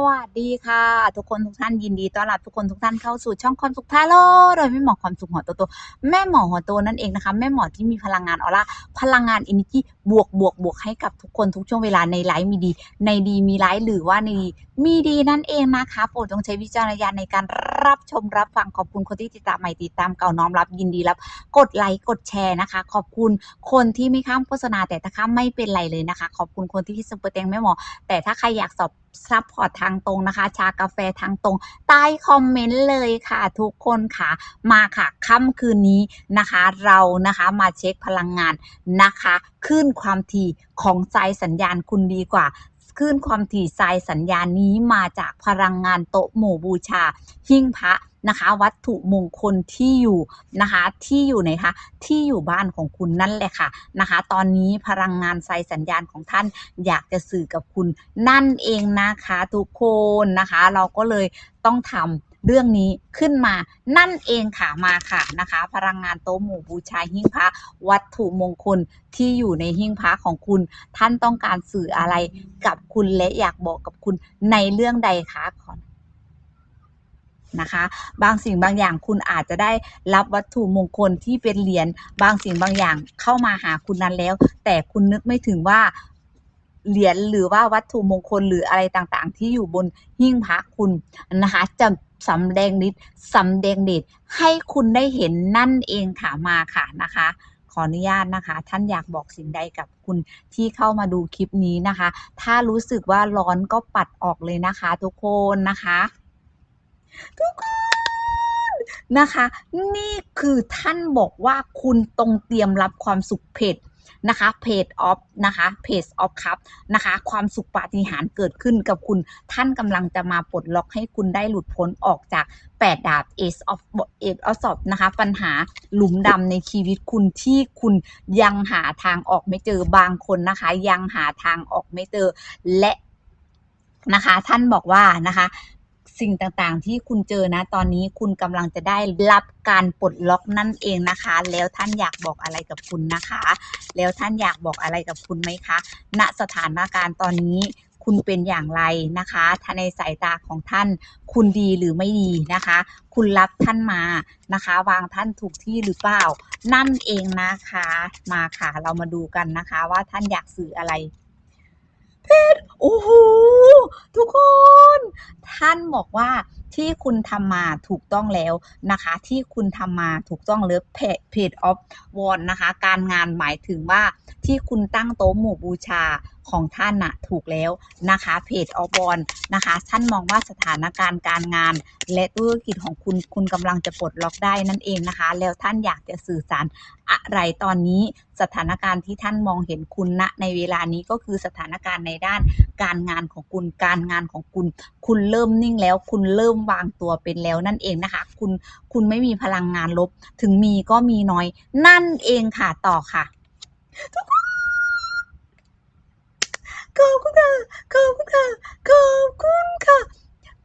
สวัสดีค่ะ ทุกคนทุกท่านยินดีต้อนรับทุกคนทุกท่านเข้าสู่ช่องความสุขทาโลโดยแม่หมอความสุขหัวโตโตแม่หมอหัวโตนั่นเองนะคะ แม่หมอที่มีพลังงานออร่าพลังงานอินดิบวกบวกบวกให้กับทุกคนทุกช่วงเวลาในไลฟ์มีดี ในดีมีไลฟ์หรือว่าในดีมีดีนั่นเองนะคะโปรดจงใช้วิจารณญาณในการรับชมรับฟังขอบคุณคนที่ติดตามใหม่ติดตามเก่าน้อมรับยินดีรับกดไลค์กดแชร์นะคะ ขอบคุณคนที่ไม่ข้ามโฆษณาแต่ถ้าข้ามไม่เป็นไรเลยนะคะ ขอบคุณคนที่ซุปเปอร์แตงแม่หมอ แต่ถ้าใครอยากสอบ ซัพพอร์ตทางตรงนะคะ ชากาแฟทางตรง ใต้คอมเมนต์เลยค่ะ ทุกคนค่ะมาค่ะค่ำคืนนี้นะคะ เรานะคะมาเช็คพลังงานนะคะ ขึ้นความถี่ของใจสัญญาณคุณดีกว่า ขึ้นความถี่สายสัญญาณนี้มาจากพลังงานโต๊ะหมู่บูชา หิ้งพระนะคะ วัตถุมงคลที่อยู่นะคะ ที่อยู่ไหนคะที่อยู่บ้านของคุณนั่นแหละค่ะนะคะ ตอนนี้พลังงานสายสัญญาณของท่านอยากจะสื่อกับคุณนั่นเองนะคะ ทุกคนนะคะ เราก็เลยต้องทำ เรื่องนี้ขึ้นมานั่นเองค่ะมาค่ะนะคะ พลังงานโต๊ะหมู่บูชาหิ้งพระวัตถุมงคลที่อยู่ในหิ้งพระของคุณ ท่านต้องการสื่ออะไรกับคุณและอยากบอกกับคุณในเรื่องใดคะขอนะคะ บางสิ่งบางอย่างคุณอาจจะได้รับวัตถุมงคลที่เป็นเหรียญบางสิ่งบางอย่างเข้ามาหาคุณนั้นแล้ว แต่คุณนึกไม่ถึงว่าเหรียญหรือว่าวัตถุมงคลหรืออะไรต่างๆ ที่อยู่บนหิ้งพระคุณนะคะจะ สำแดงฤทธิ์สำแดงเดชให้คุณได้เห็นนั่นเองค่ะมาค่ะนะคะขออนุญาตนะคะ ท่านอยากบอกสิ่งใดกับคุณที่เข้ามาดูคลิปนี้นะคะ ถ้ารู้สึกว่าร้อนก็ปัดออกเลยนะคะ ทุกคนนะคะ ทุกคนนะคะ นี่คือท่านบอกว่าคุณตรงเตรียมรับความสุขเพจ นะคะเพจออฟนะคะเพจออฟครับนะคะความสุขปาฏิหาริย์เกิดขึ้นกับคุณท่านกำลังจะมาปลดล็อกให้คุณได้หลุดพ้นออกจาก8ดาบ Ace of Ace of Swords นะคะปัญหาหลุมดำในชีวิตคุณที่คุณยังหาทางออกไม่เจอบางคนนะคะ ยังหาทางออกไม่เจอและนะคะ ท่านบอกว่านะคะ สิ่งต่างๆ ที่คุณเจอนะ ตอนนี้คุณกำลังจะได้รับการปลดล็อกนั่นเองนะคะ แล้วท่านอยากบอกอะไรกับคุณนะคะ แล้วท่านอยากบอกอะไรกับคุณไหมคะ ณสถานการณ์ตอนนี้คุณเป็นอย่างไรนะคะถ้าในสายตาของท่าน คุณดีหรือไม่ดีนะคะ คุณรับท่านมานะคะ วางท่านถูกที่หรือเปล่า นั่นเองนะคะ มาค่ะเรามาดูกันนะคะ ว่าท่านอยากสื่ออะไรเพชรโอ้โห ท่านบอกว่าที่คุณทำมาถูกต้องแล้วนะคะ ที่คุณทำมาถูกต้องเลิฟเพจออฟวอนนะคะ การงานหมายถึงว่าที่คุณตั้งโต๊ะหมู่บูชาของท่านน่ะถูกแล้วนะคะเพจออฟวอนนะคะท่านมองว่าสถานการณ์การงาน และธุรกิจของคุณคุณกำลังจะปลดล็อกได้นั่นเองนะคะ แล้วท่านอยากจะสื่อสารอะไรตอนนี้สถานการณ์ที่ท่านมองเห็นคุณณในเวลานี้ก็คือสถานการณ์ในด้านการงานของคุณการงานของคุณ คุณเริ่มนิ่งแล้ว คุณเริ่มวางตัวเป็นแล้วนั่นเองนะคะ คุณคุณไม่มีพลังงานลบ ถึงมีก็มีน้อย นั่นเองค่ะต่อค่ะทุกคน ขอบคุณค่ะขอบคุณค่ะขอบคุณค่ะ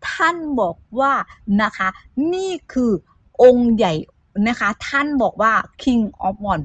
ท่านบอกว่านะคะ นี่คือองค์ใหญ่นะคะ ท่านบอกว่า King of One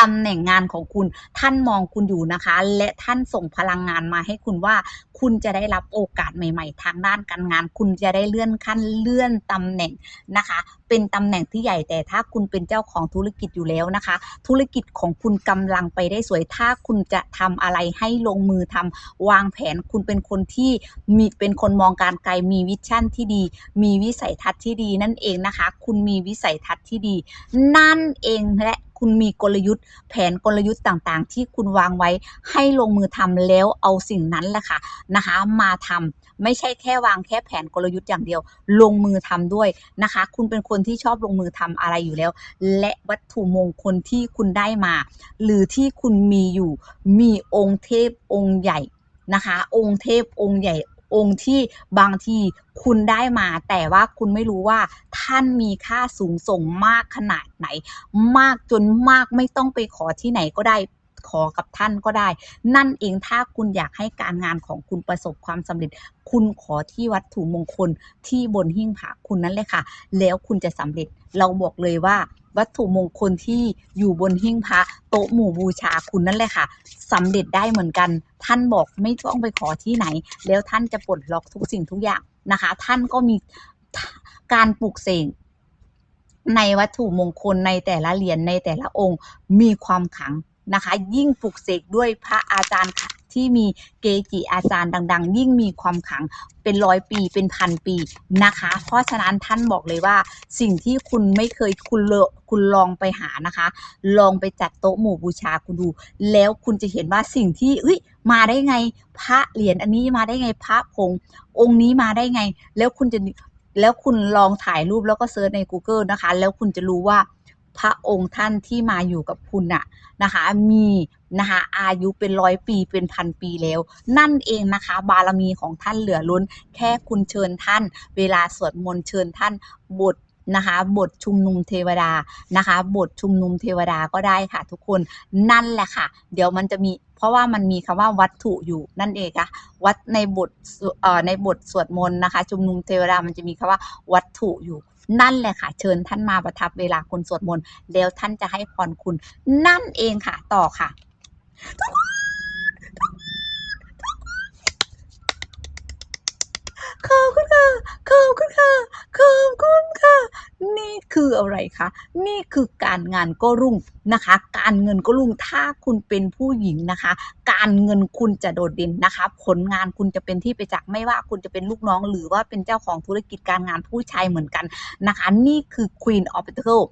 ตำแหน่งงานของคุณท่านมองคุณอยู่นะคะ และท่านส่งพลังงานมาให้คุณว่า คุณจะได้รับโอกาสใหม่ ๆ ทางด้านการงาน คุณจะได้เลื่อนขั้นเลื่อนตำแหน่งนะคะ เป็นตำแหน่งที่ใหญ่แต่ถ้าคุณเป็นเจ้าของธุรกิจอยู่แล้วนะคะ ธุรกิจของคุณกำลังไปได้สวยถ้าคุณจะทำอะไรให้ลงมือทำวางแผนคุณเป็นคนที่มีเป็นคนมองการไกลมีวิชั่นที่ดี มีวิสัยทัศน์ที่ดีนั่นเองนะคะ คุณมีวิสัยทัศน์ที่ดี นั่นเองและ คุณมีกลยุทธ์ แผนกลยุทธ์ต่างๆ ที่คุณวางไว้ให้ลงมือทำแล้วเอาสิ่งนั้นแหละค่ะนะคะมาทำไม่ใช่แค่วางแค่แผนกลยุทธ์อย่างเดียว ลงมือทำด้วยนะคะ คุณเป็นคนที่ชอบลงมือทำอะไรอยู่แล้ว และวัตถุมงคลที่คุณได้มา หรือที่คุณมีอยู่มีองค์เทพองค์ใหญ่นะคะ องค์เทพองค์ใหญ่ องค์ที่บางทีคุณได้มา แต่ว่าคุณไม่รู้ว่าท่านมีค่าสูงส่งมากขนาดไหน มากจนมากไม่ต้องไปขอที่ไหนก็ได้ขอกับท่านก็ได้ นั่นเองถ้าคุณอยากให้การงานของคุณประสบความสำเร็จ คุณขอที่วัตถุมงคลที่บนหิ้งผาคุณนั่นเลยค่ะ แล้วคุณจะสำเร็จ เราบอกเลยว่าวัตถุมงคลที่อยู่บนหิ้งพระโต๊ะหมู่บูชาคุณนั่นแหละค่ะสำเร็จได้เหมือนกัน ท่านบอกไม่ต้องไปขอที่ไหน แล้วท่านจะปลดล็อกทุกสิ่งทุกอย่างนะคะ ท่านก็มีการปลูกเสกในวัตถุมงคลในแต่ละเหรียญในแต่ละองค์มีความขังนะคะ ยิ่งปลูกเสกด้วยพระอาจารย์ค่ะ ที่มีเกจิอาจารย์ดัง ๆ ยิ่งมีความขังเป็นร้อยปีเป็นพันปีนะคะ เพราะฉะนั้นท่านบอกเลยว่าสิ่งที่คุณไม่เคยคุณเลคุณลองไปหานะคะ ลองไปจัดโต๊ะหมู่บูชาคุณดู แล้วคุณจะเห็นว่าสิ่งที่เอ้ยมาได้ไงพระเหรียญอันนี้มาได้ไงพระผงองค์นี้มาได้ไง แล้วคุณจะแล้วคุณลองถ่ายรูปแล้วก็เซิร์ชใน Google นะคะ แล้วคุณจะรู้ว่า พระองค์ท่านที่มาอยู่กับคุณน่ะนะคะมีนะคะอายุเป็นร้อยปีเป็นพันปีแล้ว นั่นเองนะคะบารมีของท่านเหลือล้น แค่คุณเชิญท่าน เวลาสวดมนต์เชิญท่านบทนะคะบทชุมนุมเทวดานะคะบทชุมนุมเทวดาก็ได้ค่ะ ทุกคนนั่นแหละค่ะ เดี๋ยวมันจะมีเพราะว่ามันมีคำว่าวัตถุอยู่นั่นเองค่ะวัดในบทเอ่อในบทสวดมนต์นะคะ ชุมนุมเทวดามันจะมีคำว่าวัตถุอยู่ นั่นแหละค่ะ เชิญท่านมาประทับเวลาคุณสวดมนต์แล้วท่านจะให้พรคุณนั่นเองค่ะ ต่อค่ะ ขอบคุณค่ะ ขอบคุณค่ะ ขอบคุณค่ะ นี่คืออะไรคะ นี่คือการงานก็รุ่งนะคะ การเงินก็รุ่ง ถ้าคุณเป็นผู้หญิงนะคะ การเงินคุณจะโดดเด่นนะคะ ผลงานคุณจะเป็นที่ไปจักไม่ว่าคุณจะเป็นลูกน้อง หรือว่าเป็นเจ้าของธุรกิจการงานผู้ชายเหมือนกันนะคะ นี่คือ Queen of Pentacles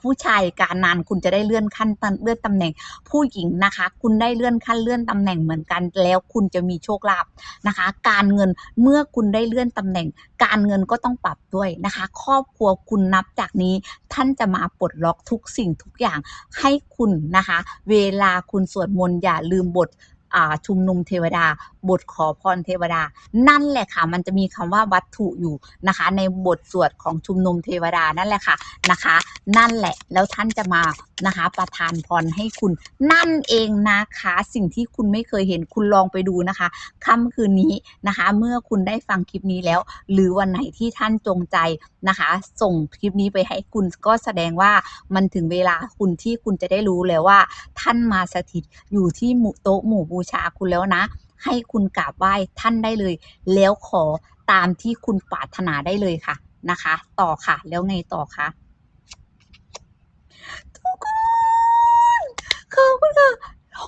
ผู้ชายการงานคุณจะได้เลื่อนขั้นเลื่อนตำแหน่ง ผู้หญิงนะคะ คุณได้เลื่อนขั้นเลื่อนตำแหน่งเหมือนกันแล้วคุณจะมีโชคลาภนะคะ การเงินเมื่อคุณได้เลื่อนตำแหน่ง การเงินก็ต้องปรับด้วยนะคะ ครอบครัวคุณนับจากนี้ ท่านจะมาปลดล็อกทุกสิ่งทุกอย่างให้คุณนะคะ เวลาคุณสวดมนต์อย่าลืมบท ชุมนุมเทวดา บทขอพรเทวดา นั่นแหละค่ะ มันจะมีคำว่าวัตถุอยู่นะคะ ในบทสวดของชุมนุมเทวดานั่นแหละค่ะนะคะ นั่นแหละแล้วท่านจะมานะคะ ประทานพรให้คุณ นั่นเองนะคะ สิ่งที่คุณไม่เคยเห็นคุณลองไปดูนะคะค่ำคืนนี้นะคะ เมื่อคุณได้ฟังคลิปนี้แล้ว หรือวันไหนที่ท่านจงใจนะคะ ส่งคลิปนี้ไปให้คุณก็แสดงว่ามันถึงเวลาคุณที่คุณจะได้รู้แล้วว่า ท่านมาสถิตอยู่ที่หมู่โต๊ะหมู่บูชาคุณแล้วนะ ให้คุณกราบไหว้ท่านได้เลย แล้วขอตามที่คุณปรารถนาได้เลยค่ะนะคะ ต่อค่ะ แล้วไงต่อคะทุกคนขอบคุณค่ะ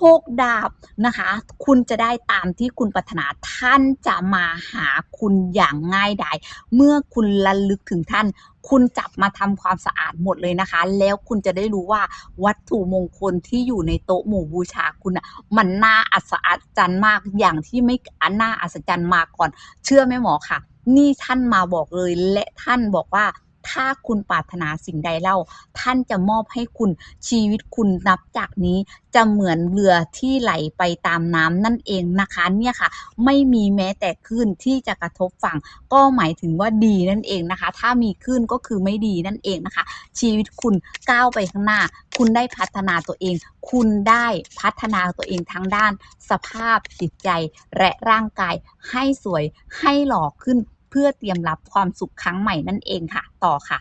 หกดาบนะคะ คุณจะได้ตามที่คุณปรารถนาท่านจะมาหาคุณอย่างง่ายดายเมื่อคุณระลึกถึงท่าน คุณจับมาทำความสะอาดหมดเลยนะคะ แล้วคุณจะได้รู้ว่าวัตถุมงคลที่อยู่ในโต๊ะหมู่บูชาคุณอะมันน่าอัศจรรย์มากอย่างที่ไม่น่าอัศจรรย์มาก่อน เชื่อไหมหมอค่ะนี่ท่านมาบอกเลยและท่านบอกว่า ถ้าคุณปรารถนาสิ่งใดเล่า ท่านจะมอบให้คุณชีวิตคุณนับจากนี้จะเหมือนเรือที่ไหลไปตามน้ำนั่นเองนะคะเนี่ยค่ะ ไม่มีแม้แต่คลื่นที่จะกระทบฝั่ง ก็หมายถึงว่าดีนั่นเองนะคะ ถ้ามีคลื่นก็คือไม่ดีนั่นเองนะคะ ชีวิตคุณก้าวไปข้างหน้า คุณได้พัฒนาตัวเอง คุณได้พัฒนาตัวเองทั้งด้าน สภาพจิตใจและร่างกายให้สวยให้หล่อขึ้น เพื่อเตรียมรับความสุขครั้งใหม่นั่นเองค่ะ ต่อค่ะ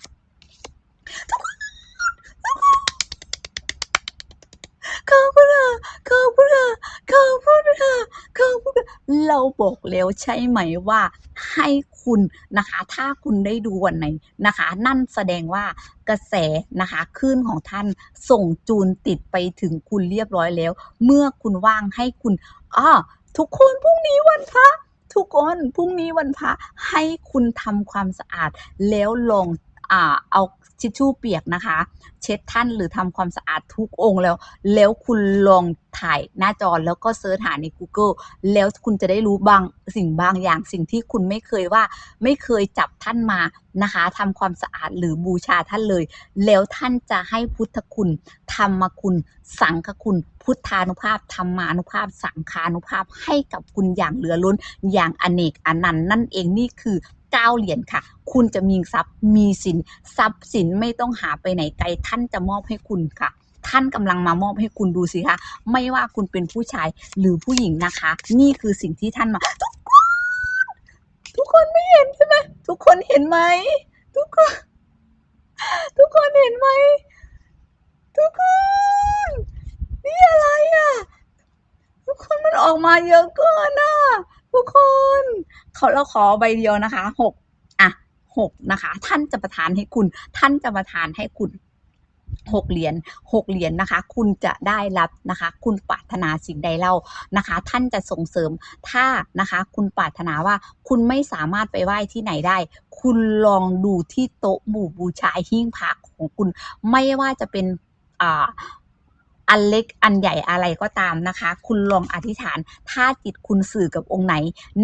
ขอบคุณค่ะขอบคุณค่ะขอบคุณค่ะขอบคุณค่ะเราบอกแล้วใช่ไหมว่าให้คุณนะคะ ถ้าคุณได้ดูวันไหนนะคะ นั่นแสดงว่ากระแสนะคะคลื่นของท่านส่งจูนติดไปถึงคุณเรียบร้อยแล้ว เมื่อคุณว่างให้คุณอ้อทุกคนพรุ่งนี้วันพระ ทุกคนพรุ่งนี้วันพระให้คุณทำความสะอาดแล้วลองอ่าเอา ทิชชู่เปียกนะคะ เช็ดท่านหรือทำความสะอาดทุกองค์แล้ว แล้วคุณลองถ่ายหน้าจอแล้วก็เซิร์ชหาใน Google แล้วคุณจะได้รู้บางสิ่งบางอย่างสิ่งที่คุณไม่เคยว่า ไม่เคยจับท่านมานะคะทำความสะอาดหรือบูชาท่านเลย แล้วท่านจะให้พุทธคุณ ธรรมคุณ สังฆคุณ พุทธานุภาพ ธรรมานุภาพ สังฆานุภาพให้กับคุณอย่างเหลือล้นอย่างอเนกอนันต์นั่นเองนี่คือ เก้าเหรียญค่ะ คุณจะมีทรัพย์มีสินทรัพย์สินไม่ต้องหาไปไหนไกลท่านจะมอบให้คุณค่ะท่านกำลังมามอบให้คุณดูสิคะ ไม่ว่าคุณเป็นผู้ชายหรือผู้หญิงนะคะ นี่คือสิ่งที่ท่านมา ทุกคน ทุกคนไม่เห็นใช่ไหมทุกคนเห็นไหม ทุกคน ทุกคนเห็นไหม ทุกคน นี่อะไรอะ ทุกคนมันออกมาเยอะเกินอะ ทุกคนเขาเราขอใบเดียวนะคะหกอะหกนะคะ ท่านจะประทานให้คุณ ท่านจะประทานให้คุณหกเหรียญหกเหรียญนะคะ คุณจะได้รับนะคะ คุณปรารถนาสิ่งใดเล่านะคะ ท่านจะส่งเสริมถ้านะคะ คุณปรารถนาว่าคุณไม่สามารถไปไหว้ที่ไหนได้ คุณลองดูที่โต๊ะหมู่บูชาหิ้งพระของคุณ ไม่ว่าจะเป็นอ่า อันเล็กอันใหญ่อะไรก็ตามนะคะ คุณลองอธิษฐาน ถ้าจิตคุณสื่อกับองค์ไหน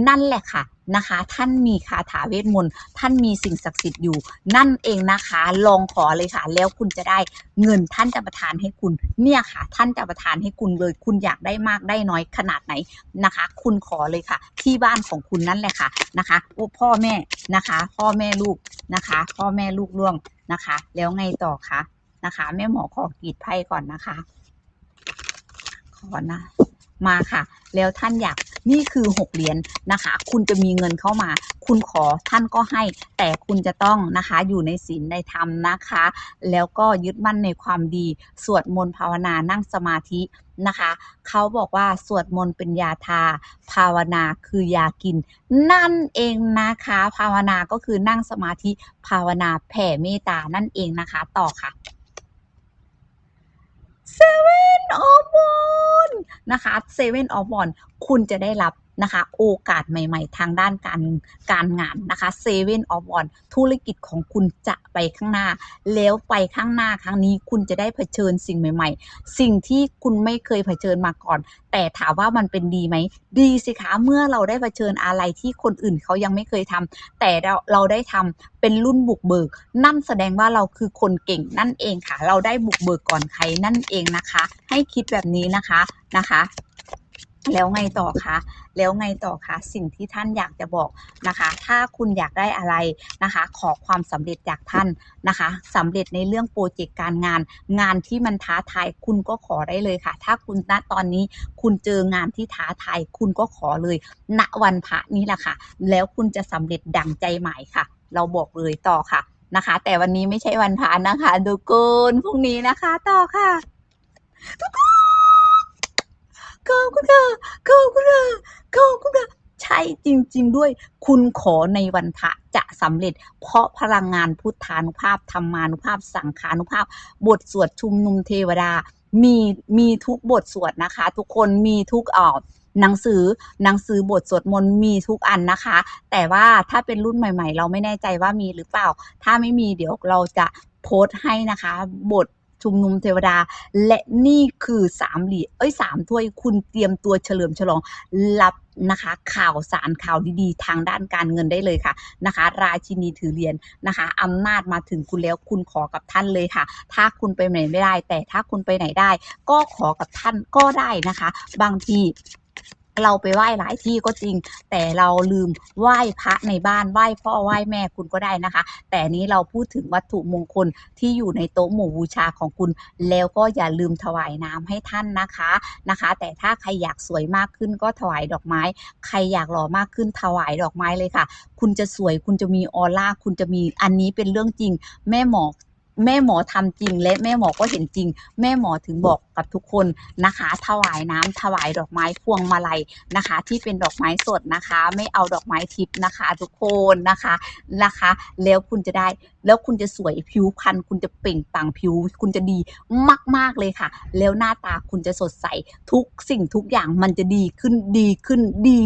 นั่นแหละค่ะนะคะ ท่านมีคาถาเวทมนต์ท่านมีสิ่งศักดิ์สิทธิ์อยู่ นั่นเองนะคะ ลองขอเลยค่ะ แล้วคุณจะได้เงินท่านจะประทานให้คุณ เนี่ยค่ะ ท่านจะประทานให้คุณเลย คุณอยากได้มากได้น้อยขนาดไหนนะคะ คุณขอเลยค่ะ ที่บ้านของคุณนั่นแหละค่ะนะคะโอ้พ่อแม่นะคะ พ่อแม่ลูกนะคะ พ่อแม่ลูกล่วงนะคะ แล้วไงต่อคะนะคะ แม่หมอขอกรีดไพ่ก่อนนะคะ อนะมาค่ะ แล้วท่านอยากนี่คือหกเหรียญนะคะ คุณจะมีเงินเข้ามา คุณขอท่านก็ให้ แต่คุณจะต้องนะคะอยู่ในศีลในธรรมนะคะ แล้วก็ยึดมั่นในความดี สวดมนต์ภาวนานั่งสมาธินะคะ เขาบอกว่าสวดมนต์เป็นยาทา ภาวนาคือยากิน นั่นเองนะคะ ภาวนาก็คือนั่งสมาธิภาวนาแผ่เมตตานั่นเองนะคะ ต่อค่ะ ออฟวอนนะคะเซเว่นออฟวอนคุณจะได้รับ นะคะโอกาสใหม่ๆ ทางด้านการการงานนะคะ Seven of One ธุรกิจของคุณจะไปข้างหน้า แล้วไปข้างหน้าครั้งนี้คุณจะได้เผชิญสิ่งใหม่ ๆ สิ่งที่คุณไม่เคยเผชิญมาก่อน แต่ถามว่ามันเป็นดีไหม ดีสิคะเมื่อเราได้เผชิญอะไรที่คนอื่นเขายังไม่เคยทำแต่เราเราได้ทำเป็นรุ่นบุกเบิก นั่นแสดงว่าเราคือคนเก่งนั่นเองค่ะ เราได้บุกเบิกก่อนใครนั่นเองนะคะ ให้คิดแบบนี้นะคะนะคะ แล้วไงต่อคะแล้วไงต่อคะสิ่งที่ท่านอยากจะบอกนะคะ ถ้าคุณอยากได้อะไรนะคะ ขอความสำเร็จจากท่านนะคะสำเร็จในเรื่องโปรเจกต์การงาน งานที่มันท้าทายคุณก็ขอได้เลยค่ะ ถ้าคุณณตอนนี้คุณเจองานที่ท้าทายคุณก็ขอเลยณวันพระนี้แหละค่ะ แล้วคุณจะสำเร็จดังใจหมายค่ะ เราบอกเลยต่อค่ะนะคะ แต่วันนี้ไม่ใช่วันพระนะคะดูกุนพรุ่งนี้นะคะ ต่อค่ะทุกคน ขอบคุณค่ะขอบคุณค่ะขอบคุณค่ะใช่จริง ๆ ด้วยคุณขอในวันพระจะสำเร็จ เพราะพลังงานพุทธานุภาพธรรมานุภาพ สังขานุภาพ บทสวดชุมนุมเทวดา มีมีทุกบทสวดนะคะ ทุกคนมีทุกเอ่อหนังสือหนังสือบทสวดมนต์มีทุกอันนะคะ แต่ว่าถ้าเป็นรุ่นใหม่ ๆ เราไม่แน่ใจว่ามีหรือเปล่า ถ้าไม่มีเดี๋ยวเราจะโพสต์ให้นะคะ บท ชุมนุมเทวดา และนี่คือสามเหรียญเอ้ยสามถ้วยคุณเตรียมตัวเฉลิมฉลองรับนะคะ ข่าวสารข่าวดีๆ ทางด้านการเงินได้เลยค่ะนะคะ ราชินีถือเหรียญนะคะอำนาจมาถึงคุณแล้วคุณขอกับท่านเลยค่ะ ถ้าคุณไปไหนไม่ได้ แต่ถ้าคุณไปไหนได้ ก็ขอกับท่านก็ได้นะคะ บางที เราไปไหว้หลายที่ก็จริง แต่เราลืมไหว้พระในบ้านไหว้พ่อไหว้แม่คุณก็ได้นะคะ แต่นี้เราพูดถึงวัตถุมงคลที่อยู่ในโต๊ะหมู่บูชาของคุณ แล้วก็อย่าลืมถวายน้ำให้ท่านนะคะนะคะ แต่ถ้าใครอยากสวยมากขึ้นก็ถวายดอกไม้ ใครอยากหล่อมากขึ้นถวายดอกไม้เลยค่ะ คุณจะสวยคุณจะมีออร่าคุณจะมีอันนี้เป็นเรื่องจริง แม่หมอ แม่หมอทำจริงและแม่หมอก็เห็นจริง แม่หมอถึงบอกกับทุกคนนะคะ ถวายน้ำถวายดอกไม้พวงมาลัยนะคะ ที่เป็นดอกไม้สดนะคะ ไม่เอาดอกไม้ทิพย์นะคะ ทุกคนนะคะนะคะ แล้วคุณจะได้แล้วคุณจะสวยผิวพรรณคุณจะเปล่งปลั่งผิว คุณจะดีมาก ๆเลยค่ะ แล้วหน้าตาคุณจะสดใสทุกสิ่งทุกอย่างมันจะดีขึ้นดีขึ้นดี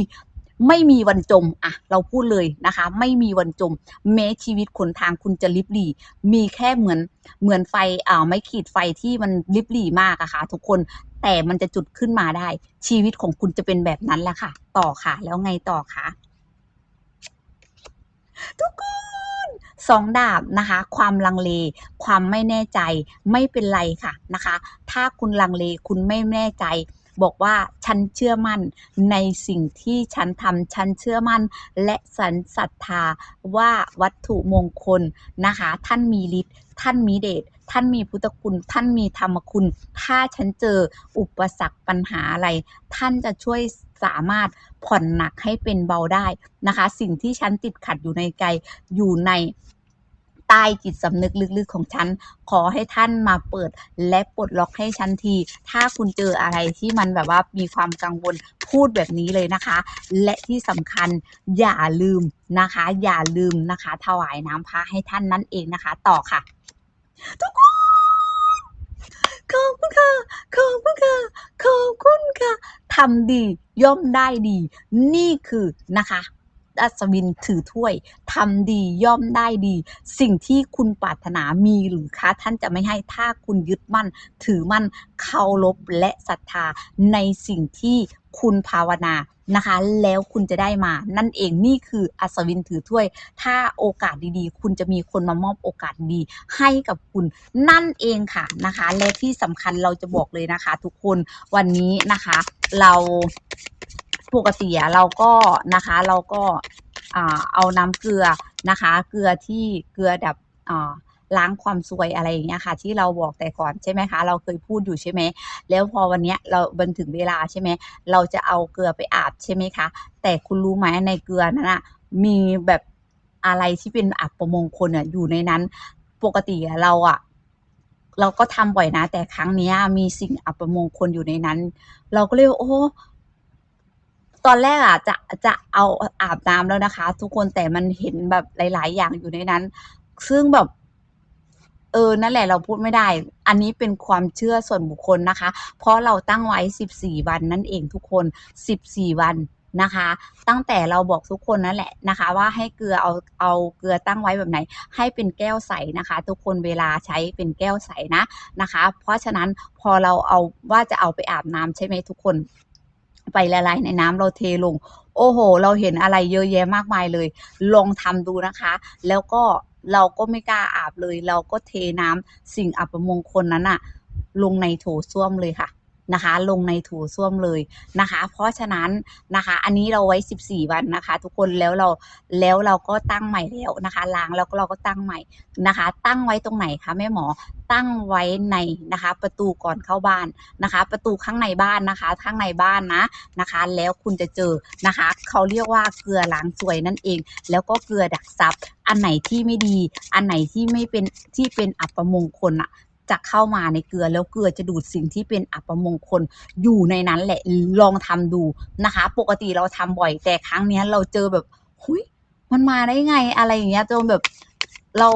ไม่มีวันจมอะเราพูดเลยนะคะ ไม่มีวันจม แม้ชีวิตขนทางคุณจะลิบหลี่ มีแค่เหมือนเหมือนไฟอ่าไม่ขีดไฟที่มันลิบหลี่มากอะค่ะ ทุกคนแต่มันจะจุดขึ้นมาได้ ชีวิตของคุณจะเป็นแบบนั้นแหละค่ะ ต่อค่ะ แล้วไงต่อคะทุกคนสองดาบนะคะ ความลังเล ความไม่แน่ใจไม่เป็นไรค่ะนะคะ ถ้าคุณลังเลคุณไม่แน่ใจ บอกว่าฉันเชื่อมั่นในสิ่งที่ฉันทำฉันเชื่อมั่น และสันศรัทธาว่าวัตถุมงคลนะคะ ท่านมีฤทธิ์ท่านมีเดชท่านมีพุทธคุณ ท่านมีธรรมคุณ ถ้าฉันเจออุปสรรคปัญหาอะไร ท่านจะช่วยสามารถผ่อนหนักให้เป็นเบาได้นะคะ สิ่งที่ฉันติดขัดอยู่ในใจอยู่ใน ใต้จิตสำนึกลึกๆของฉัน ขอให้ท่านมาเปิดและปลดล็อกให้ฉันที ถ้าคุณเจออะไรที่มันแบบว่ามีความกังวลพูดแบบนี้เลยนะคะ และที่สำคัญอย่าลืมนะคะ อย่าลืมนะคะ ถวายน้ำพระให้ท่านนั่นเองนะคะ ต่อค่ะ ทุกคนขอบคุณค่ะ ขอบคุณค่ะ ขอบคุณค่ะทำดีย่อมได้ดี นี่คือนะคะ อัศวินถือถ้วยทำดีย่อมได้ดี สิ่งที่คุณปรารถนามีหรือคะท่านจะไม่ให้ถ้าคุณยึดมั่น ถือมั่นเคารพและศรัทธาในสิ่งที่คุณภาวนานะคะ แล้วคุณจะได้มา นั่นเองนี่คืออัศวินถือถ้วย ถ้าโอกาสดีๆ คุณจะมีคนมามอบโอกาสดีให้กับคุณนั่นเองค่ะนะคะ และที่สำคัญเราจะบอกเลยนะคะ ทุกคนวันนี้นะคะ เรา ปกติอะเราก็นะคะเราก็เอาน้ำเกลือนะคะ เกลือที่เกลือดับล้างความซวยอะไรอย่างเงี้ยค่ะ ที่เราบอกแต่ก่อนใช่ไหมคะ เราเคยพูดอยู่ใช่ไหมแล้วพอวันเนี้ยเราบันถึงเวลาใช่ไหมเราจะเอาเกลือไปอาบใช่ไหมคะ แต่คุณรู้ไหมในเกลือนั้นอะมีแบบอะไรที่เป็นอัปมงคลอะอยู่ในนั้นปกติเราอะเราก็ทำบ่อยนะ แต่ครั้งนี้มีสิ่งอัปมงคลอยู่ในนั้น เราก็เลยโอ้ ตอนแรกอะจะจะเอาอาบน้ำแล้วนะคะ ทุกคนแต่มันเห็นแบบหลาย ๆ อย่างอยู่ในนั้น ซึ่งแบบ เออนั่นแหละเราพูดไม่ได้ อันนี้เป็นความเชื่อส่วนบุคคลนะคะ เพราะเราตั้งไว้ 14 วันนั่นเองทุกคน 14 วันนะคะ ตั้งแต่เราบอกทุกคนนั่นแหละนะคะ ว่าให้เกลือเอาเอาเกลือตั้งไว้แบบไหน ให้เป็นแก้วใสนะคะ ทุกคนเวลาใช้เป็นแก้วใสนะนะคะ เพราะฉะนั้นพอเราเอาว่าจะเอาไปอาบน้ำใช่ไหมทุกคน ไปละลายในน้ำเราเทลง โอ้โห เราเห็นอะไรเยอะแยะมากมายเลย ลองทำดูนะคะ แล้วก็เราก็ไม่กล้าอาบเลย เราก็เทน้ำสิ่งอัปมงคลนั้นอะลงในโถส้วมเลยค่ะนะคะ ลงในโถส้วมเลยนะคะ เพราะฉะนั้นนะคะ อันนี้เราไว้ 14 วันนะคะ ทุกคนแล้วเราแล้วเราก็ตั้งใหม่แล้วนะคะล้างแล้วเราก็ตั้งใหม่นะคะ ตั้งไว้ตรงไหนคะแม่หมอ ตั้งไว้ในนะคะ ประตูก่อนเข้าบ้านนะคะ ประตูข้างในบ้านนะคะ ข้างในบ้านนะนะคะ แล้วคุณจะเจอนะคะ เขาเรียกว่าเกลือล้างสวยนั่นเอง แล้วก็เกลือดักซับอันไหนที่ไม่ดี อันไหนที่ไม่เป็นที่เป็นอัปมงคลอะจะเข้ามาในเกลือแล้วเกลือจะดูดสิ่งที่เป็นอัปมงคลอยู่ในนั้นแหละลองทำดูนะคะ ปกติเราทำบ่อยแต่ครั้งนี้เราเจอแบบหุยมันมาได้ไงอะไรอย่างเงี้ยจนแบบ เรา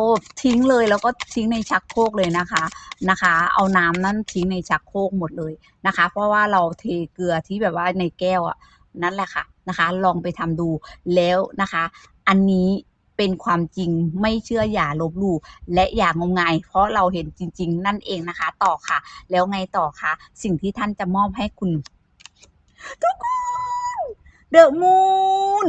ทิ้งเลยแล้วก็ทิ้งในชักโครกเลยนะคะนะคะ เอาน้ำนั้นทิ้งในชักโครกหมดเลยนะคะ เพราะว่าเราเทเกลือที่แบบว่าในแก้วอะนั่นแหละค่ะนะคะ ลองไปทำดูแล้วนะคะ อันนี้เป็นความจริงไม่เชื่ออย่าลบหลู่และอย่างมงาย เพราะเราเห็นจริง ๆ นั่นเองนะคะ ต่อค่ะ แล้วไงต่อคะสิ่งที่ท่านจะมอบให้คุณ ทุกคนเดอะมูน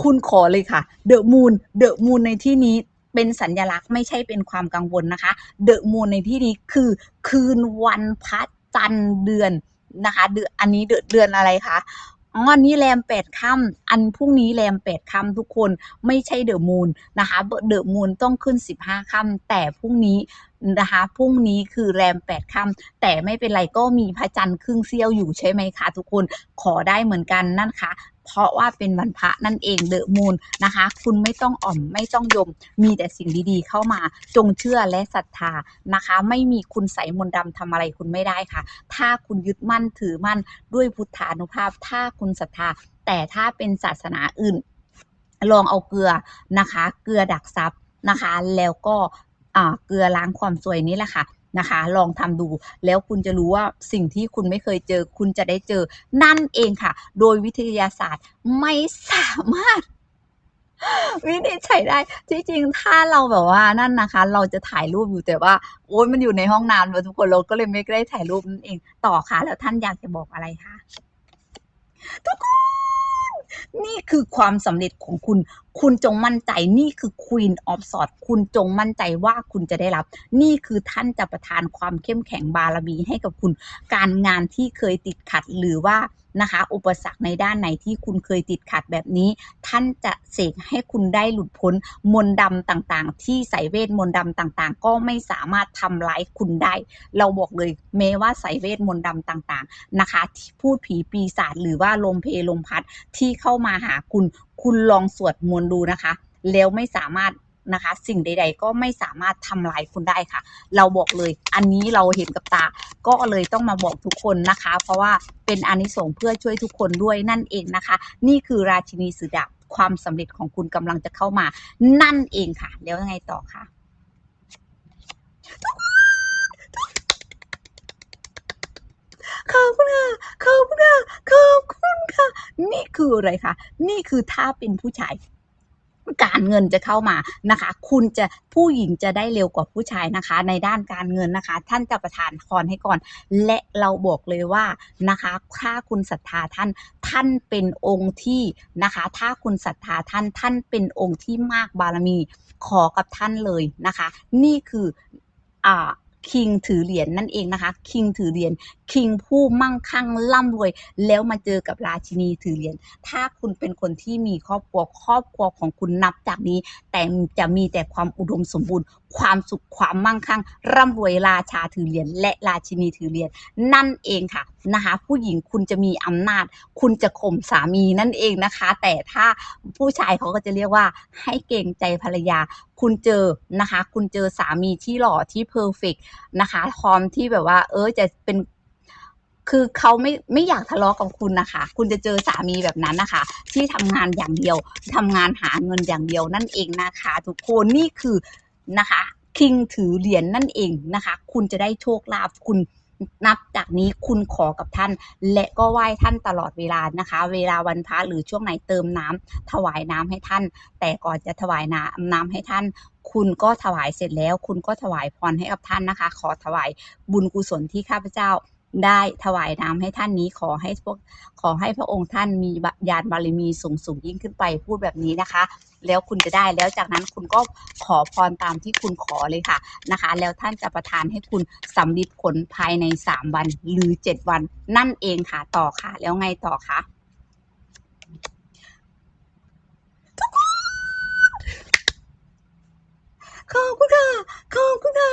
คุณขอเลยค่ะเดอะมูนเดอะมูนในที่นี้เป็นสัญลักษณ์ไม่ใช่เป็นความกังวลนะคะเดอะมูนในที่นี้คือคืนวันพระจันทร์เดือนนะคะเดือนอันนี้เดือนอะไรคะอ๋อนี้แรมแปดค่ำอันพรุ่งนี้แรมแปดค่ำทุกคนไม่ใช่เดอะมูนนะคะเดอะมูนต้องขึ้นสิบห้าค่ำแต่พรุ่งนี้นะคะพรุ่งนี้คือแรมแปดค่ำแต่ไม่เป็นไรก็มีพระจันทร์ครึ่งเสี้ยวอยู่ใช่ไหมคะทุกคนขอได้เหมือนกันนั่นคะ เพราะว่าเป็นวันพระนั่นเองเดอะมูนนะคะ คุณไม่ต้องอ่อมไม่ต้องยม มีแต่สิ่งดีๆ เข้ามาจงเชื่อและศรัทธานะคะ ไม่มีคุณใสมนต์ดำทำอะไรคุณไม่ได้ค่ะ ถ้าคุณยึดมั่นถือมั่นด้วยพุทธานุภาพ ถ้าคุณศรัทธา แต่ถ้าเป็นศาสนาอื่น ลองเอาเกลือนะคะ เกลือดักซับนะคะ แล้วก็อ่าเกลือล้างความสวยนี่แหละค่ะ นะคะ ลองทำดูแล้วคุณจะรู้ว่าสิ่งที่คุณไม่เคยเจอ คุณจะได้เจอ นั่นเองค่ะ โดยวิทยาศาสตร์ไม่สามารถวินิจฉัยได้ที่จริงถ้าเราแบบว่านั่นนะคะ เราจะถ่ายรูปอยู่แต่ว่า โอ๊ยมันอยู่ในห้องน้ำทุกคนเราก็เลยไม่ได้ถ่ายรูปนั่นเองต่อค่ะ แล้วท่านอยากจะบอกอะไรคะทุกคน นี่คือความสำเร็จของคุณ คุณจงมั่นใจ นี่คือ Queen of s w o r d คุณจงมั่นใจว่าคุณจะได้รับ นี่คือท่านจะประทานความเข้มแข็งบารมีให้กับคุณ การงานที่เคยติดขัดหรือว่า นะคะ อุปสรรคในด้านไหนที่คุณเคยติดขัดแบบนี้ ท่านจะเสกให้คุณได้หลุดพ้นมนต์ดำต่างๆ ที่ใส่เวทมนต์ดำต่างๆ ก็ไม่สามารถทำร้ายคุณได้ เราบอกเลยแม้ว่าใส่เวทมนต์ดำต่างๆนะคะที่พูดผีปีศาจหรือว่าลมเพลลมพัดที่เข้ามาหาคุณ คุณลองสวดมนต์ดูนะคะ แล้วไม่สามารถ นะคะ สิ่งใด ๆ ก็ไม่สามารถทำลายคุณได้ค่ะ เราบอกเลยอันนี้เราเห็นกับตา ก็เลยต้องมาบอกทุกคนนะคะ เพราะว่าเป็นอานิสงส์เพื่อช่วยทุกคนด้วยนั่นเองนะคะ นี่คือราชินีสือดาบความสำเร็จของคุณกำลังจะเข้ามา นั่นเองค่ะ แล้วยังไงต่อคะขอบคุณค่ะขอบคุณค่ะขอบคุณค่ะ นี่คืออะไรคะ นี่คือถ้าเป็นผู้ชาย การเงินจะเข้ามานะคะ คุณจะผู้หญิงจะได้เร็วกว่าผู้ชายนะคะ ในด้านการเงินนะคะ ท่านจะประทานพรให้ก่อน และเราบอกเลยว่านะคะถ้าคุณศรัทธาท่านท่านเป็นองค์ที่นะคะ ถ้าคุณศรัทธาท่านท่านเป็นองค์ที่มากบารมีขอกับท่านเลยนะคะ นี่คืออ่าคิงถือเหรียญนั่นเองนะคะคิงถือเหรียญ คิงผู้มั่งคั่งร่ำรวย แล้วมาเจอกับราชินีถือเหรียญถ้าคุณเป็นคนที่มีครอบครัวครอบครัวของคุณนับจากนี้ แต่จะมีแต่ความอุดมสมบูรณ์ ความสุขความมั่งคั่ง ร่ำรวยราชาถือเหรียญและราชินีถือเหรียญนั่นเองค่ะนะคะผู้หญิงคุณจะมีอำนาจ คุณจะข่มสามีนั่นเองนะคะ แต่ถ้าผู้ชายเขาก็จะเรียกว่าให้เกรงใจภรรยา คุณเจอนะคะ คุณเจอสามีที่หล่อที่เพอร์เฟกนะคะพร้อมที่แบบว่า เออจะเป็น คือเขาไม่ไม่อยากทะเลาะกับคุณนะคะ คุณจะเจอสามีแบบนั้นนะคะ ที่ทำงานอย่างเดียวทำงานหาเงินอย่างเดียวนั่นเองนะคะ ทุกคนนี่คือนะคะ คิงถือเหรียญนั่นเองนะคะ คุณจะได้โชคลาภคุณนับจากนี้คุณขอกับท่าน และก็ไหว้ท่านตลอดเวลานะคะ เวลาวันพระหรือช่วงไหนเติมน้ำถวายน้ำให้ท่าน แต่ก่อนจะถวายน้ำน้ำให้ท่าน คุณก็ถวายเสร็จแล้ว คุณก็ถวายพรให้กับท่านนะคะ ขอถวายบุญกุศลที่ข้าพเจ้า ได้ถวายน้ำให้ท่านนี้ขอให้พวกขอให้พระองค์ท่านมีญาณบารมีสูงสูงยิ่งขึ้นไปพูดแบบนี้นะคะ แล้วคุณจะได้แล้วจากนั้นคุณก็ขอพรตามที่คุณขอเลยค่ะนะคะ แล้วท่านจะประทานให้คุณสำลิดผลภายใน 3 วันหรือ 7 วันนั่นเองค่ะต่อค่ะ แล้วไงต่อคะ ขอบคุณค่ะขอบคุณค่ะ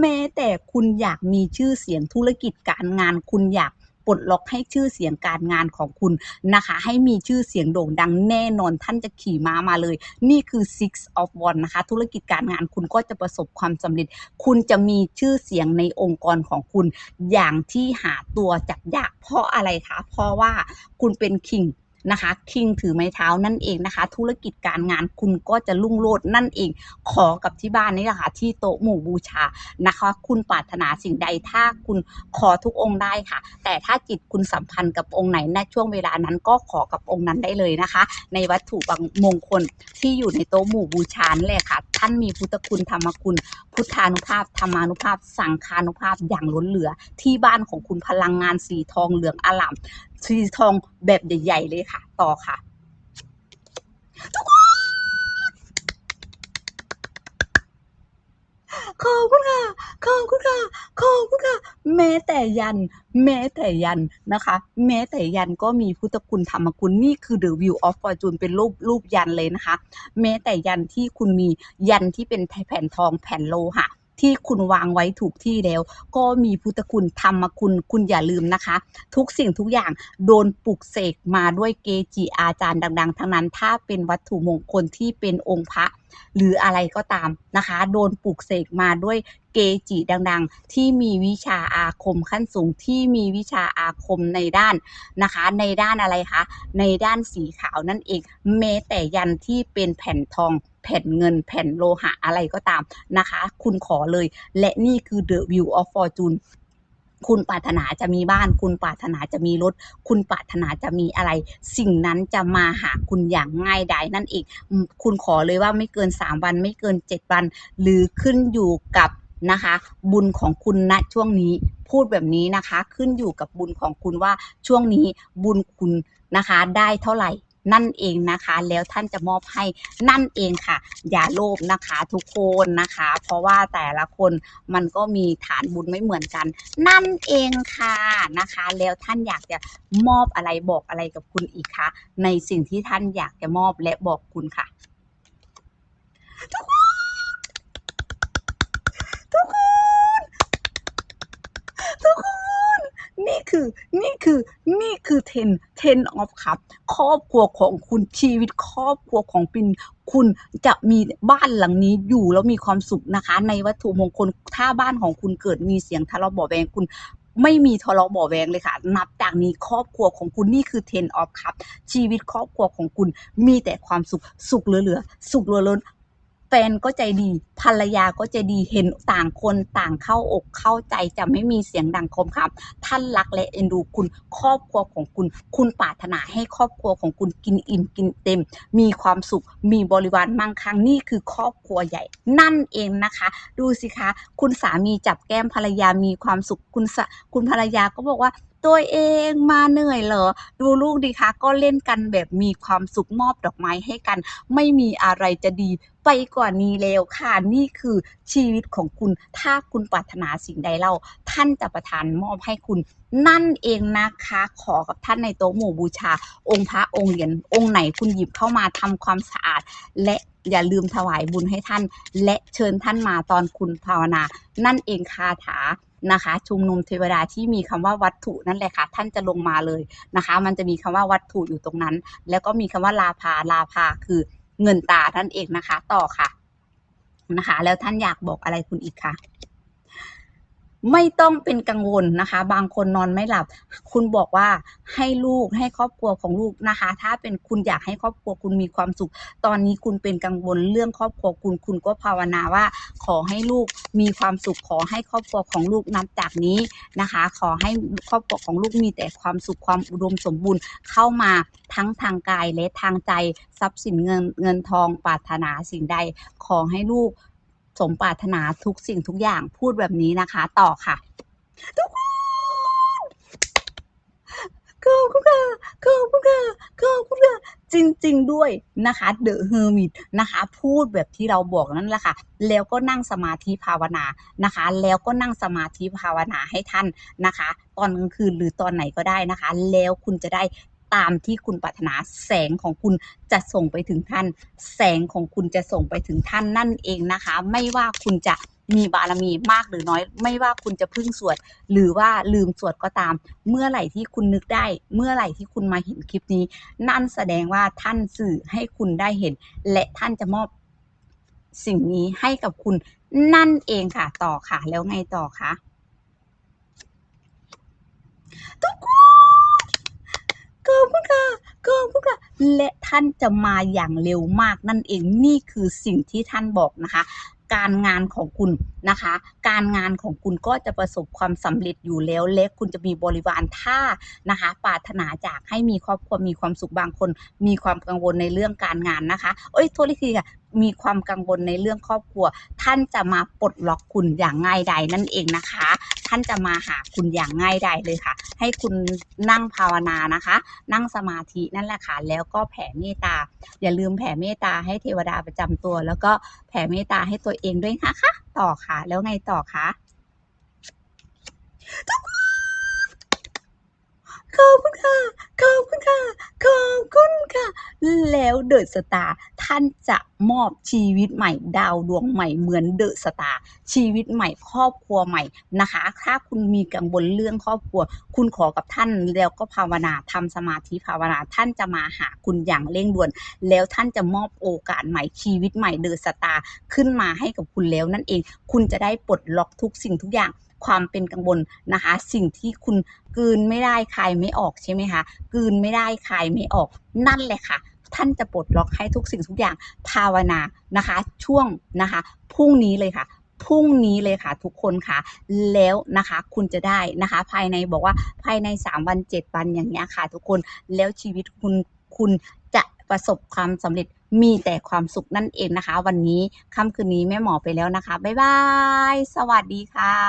แม้แต่คุณอยากมีชื่อเสียงธุรกิจการงานคุณอยากปลดล็อกให้ชื่อเสียงการงานของคุณนะคะ ให้มีชื่อเสียงโด่งดังแน่นอนท่านจะขี่ม้ามาเลย นี่คือ six of one นะคะ ธุรกิจการงานคุณก็จะประสบความสำเร็จ คุณจะมีชื่อเสียงในองค์กรของคุณ อย่างที่หาตัวจับยากเพราะอะไรคะ เพราะว่าคุณเป็นคิง นะคะคิงถือไม้เท้านั่นเองนะคะ ธุรกิจการงานคุณก็จะรุ่งโรจน์นั่นเอง ขอกับที่บ้านนี่แหละค่ะที่โต๊ะหมู่บูชานะคะ คุณปรารถนาสิ่งใดถ้าคุณขอทุกองค์ได้ค่ะ แต่ถ้าจิตคุณสัมพันธ์กับองค์ไหนในช่วงเวลานั้นก็ขอกับองค์นั้นได้เลยนะคะ ในวัตถุบางมงคลที่อยู่ในโต๊ะหมู่บูชานี่แหละค่ะ ท่านมีพุทธคุณธรรมคุณ พุทธานุภาพธรรมานุภาพ สังคานุภาพอย่างล้นเหลือ ที่บ้านของคุณพลังงานสีทองเหลืองอลามสีทองแบบใหญ่ๆเลยค่ะ ต่อค่ะ ทุกค ขอบคุณค่ะขอบคุณค่ะขอบคุณค่ะแม้แต่ยัน แม้แต่ยันนะคะ แม้แต่ยันก็มีพุทธคุณธรรมคุณนี่คือ The View of Fortune เป็นรูปรูปยันเลยนะคะ แม้แต่ยันที่คุณมียันที่เป็นแผ่นทองแผ่นโลหะที่คุณวางไว้ถูกที่แล้ว ก็มีพุทธคุณธรรมคุณคุณอย่าลืมนะคะ ทุกสิ่งทุกอย่างโดนปลุกเสกมาด้วยเกจิอาจารย์ดัง ๆ ทั้งนั้น ถ้าเป็นวัตถุมงคลที่เป็นองค์พระ หรืออะไรก็ตามนะคะ โดนปลุกเสกมาด้วยเกจิดังๆ ที่มีวิชาอาคมขั้นสูงที่มีวิชาอาคมในด้านนะคะ ในด้านอะไรคะ ในด้านสีขาวนั่นเองแม้แต่ยันที่เป็นแผ่นทองแผ่นเงินแผ่นโลหะอะไรก็ตามนะคะ คุณขอเลย และนี่คือ The View of Fortune คุณปรารถนาจะมีบ้าน คุณปรารถนาจะมีรถ คุณปรารถนาจะมีอะไร สิ่งนั้นจะมาหาคุณอย่างง่ายดายนั่นเองคุณขอเลยว่าไม่เกิน 3 วันไม่เกิน 7 วัน หรือขึ้นอยู่กับนะคะ บุญของคุณณช่วงนี้พูดแบบนี้นะคะ ขึ้นอยู่กับบุญของคุณว่าช่วงนี้บุญคุณนะคะ ได้เท่าไหร่ นั่นเองนะคะ แล้วท่านจะมอบให้นั่นเองค่ะ อย่าโลภนะคะทุกคนนะคะ เพราะว่าแต่ละคนมันก็มีฐานบุญไม่เหมือนกัน นั่นเองค่ะนะคะ แล้วท่านอยากจะมอบอะไรบอกอะไรกับคุณอีกคะในสิ่งที่ท่านอยากจะมอบและบอกคุณค่ะทุกคน ทุก คนนี่คือนี่คือนี่คือเทนเทนออฟครับครอบครัวของคุณชีวิตครอบครัวของปินคุณจะมีบ้านหลังนี้อยู่แล้วมีความสุขนะคะ ในวัตถุมงคลถ้าบ้านของคุณเกิดมีเสียงทะเลาะเบาะแวงคุณไม่มีทะเลาะเบาะแวงเลยค่ะ นับจากนี้ครอบครัวของคุณนี่คือ10 of ครับชีวิตครอบครัวของคุณมีแต่ความสุข สุขเหลือๆ สุขเหลือล้น นก็ใจดี ภรรยาก็ใจดีเห็นต่างคนต่างเข้าอกเข้าใจจะไม่มีเสียงดังคมคำท่านรักและเอ็นดูคุณครอบครัวของคุณ คุณปรารถนาให้ครอบครัวของคุณกินอิ่มกินเต็ม มีความสุข มีบริวารมั่งคั่งนี่คือครอบครัวใหญ่ นั่นเองนะคะ ดูสิคะ คุณสามีจับแก้มภรรยามีความสุขคุณคุณภรรยาก็บอกว่า ตัวเองมาเหนื่อยเหรอ ดูลูกดีคะก็เล่นกันแบบมีความสุขมอบดอกไม้ให้กัน ไม่มีอะไรจะดีไปกว่านี้แล้วค่ะ นี่คือชีวิตของคุณ ถ้าคุณปรารถนาสิ่งใดเล่า ท่านจะประทานมอบให้คุณ นั่นเองนะคะ ขอกับท่านในโต๊ะหมู่บูชา องค์พระองค์เหรียญองค์ไหนคุณหยิบเข้ามาทำความสะอาด และอย่าลืมถวายบุญให้ท่าน และเชิญท่านมาตอนคุณภาวนา นั่นเองคาถา นะคะ ชุมนุมเทวดาที่มีคำว่าวัตถุนั่นแหละค่ะ ท่านจะลงมาเลยนะคะ มันจะมีคำว่าวัตถุอยู่ตรงนั้น แล้วก็มีคำว่าลาภาลาภาคือเงินตาท่านเองนะคะ ต่อค่ะนะคะ แล้วท่านอยากบอกอะไรคุณอีกคะ ไม่ต้องเป็นกังวลนะคะ บางคนนอนไม่หลับ คุณบอกว่าให้ลูกให้ครอบครัวของลูกนะคะ ถ้าเป็นคุณอยากให้ครอบครัวคุณมีความสุข ตอนนี้คุณเป็นกังวลเรื่องครอบครัวคุณคุณก็ภาวนาว่า ขอให้ลูกมีความสุขขอให้ครอบครัวของลูกนับจากนี้นะคะ ขอให้ครอบครัวของลูกมีแต่ความสุขความอุดมสมบูรณ์เข้ามาทั้งทางกายและทางใจทรัพย์สินเงินเงินทองปรารถนาสิ่งใด ขอให้ลูก สมปรารถนาทุกสิ่งทุกอย่างพูดแบบนี้นะคะ ต่อค่ะ ทุกคนขอบคุณค่ะขอบคุณค่ะขอบคุณค่ะจริง ๆ ด้วยนะคะ The Hermit นะคะ พูดแบบที่เราบอกนั่นแหละค่ะ แล้วก็นั่งสมาธิภาวนานะคะ แล้วก็นั่งสมาธิภาวนาให้ท่านนะคะ ตอนกลางคืนหรือตอนไหนก็ได้นะคะ แล้วคุณจะได้ ตามที่คุณปรารถนาแสงของคุณจะส่งไปถึงท่าน แสงของคุณจะส่งไปถึงท่านนั่นเองนะคะ ไม่ว่าคุณจะมีบารมีมากหรือน้อย ไม่ว่าคุณจะพึ่งสวด หรือว่าลืมสวดก็ตาม เมื่อไหร่ที่คุณนึกได้ เมื่อไหร่ที่คุณมาเห็นคลิปนี้ นั่นแสดงว่าท่านสื่อให้คุณได้เห็น และท่านจะมอบสิ่งนี้ให้กับคุณนั่นเองค่ะต่อค่ะ แล้วไงต่อคะทุกคน ขอบคุณค่ะขอบคุณค่ะและท่านจะมาอย่างเร็วมากนั่นเองนี่คือสิ่งที่ท่านบอกนะคะ การงานของคุณ นะคะ การงานของคุณก็จะประสบความสำเร็จอยู่แล้ว และคุณจะมีบริวารถ้านะคะปรารถนาจากให้มีครอบครัวมีความสุขบางคน มีความกังวลในเรื่องการงานนะคะเอ้ยโทษทีค่ะมีความกังวลในเรื่องครอบครัว ท่านจะมาปลดล็อกคุณอย่างง่ายดายนั่นเองนะคะ ท่านจะมาหาคุณอย่างง่ายดายเลยค่ะ ให้คุณนั่งภาวนานะคะ นั่งสมาธินั่นแหละค่ะแล้วก็แผ่เมตตา อย่าลืมแผ่เมตตาให้เทวดาประจำตัว แล้วก็แผ่เมตตาให้ตัวเองด้วยนะคะ ต่อค่ะแล้วไงต่อคะทุกคนขอบคุณค่ะ ขอบคุณค่ะ ขอบคุณค่ะ แล้วเดอะสตาร์ ท่านจะมอบชีวิตใหม่ ดาวดวงใหม่เหมือนเดอะสตาร์ชีวิตใหม่ครอบครัวใหม่นะคะ ถ้าคุณมีกังวลเรื่องครอบครัว คุณขอกับท่านแล้วก็ภาวนาทำสมาธิภาวนาท่านจะมาหาคุณอย่างเร่งด่วน แล้วท่านจะมอบโอกาสใหม่ชีวิตใหม่เดอะสตาร์ขึ้นมาให้กับคุณแล้วนั่นเอง คุณจะได้ปลดล็อกทุกสิ่งทุกอย่างความเป็นกังวลนะคะ สิ่งที่คุณกืนไม่ได้คายไม่ออกใช่ไหมคะกืนไม่ได้คายไม่ออกนั่นแหละค่ะ ท่านจะปลดล็อกให้ทุกสิ่งทุกอย่างภาวนานะคะ ช่วงนะคะพรุ่งนี้เลยค่ะพรุ่งนี้เลยค่ะทุกคนค่ะ แล้วนะคะคุณจะได้นะคะ ภายในบอกว่าภายใน 3 วัน 7 วันอย่างเงี้ยค่ะ ทุกคนแล้วชีวิตคุณคุณจะประสบความสำเร็จมีแต่ความสุขนั่นเองนะคะ วันนี้ค่ำคืนนี้แม่หมอไปแล้วนะคะ บ๊ายบาย สวัสดีค่ะ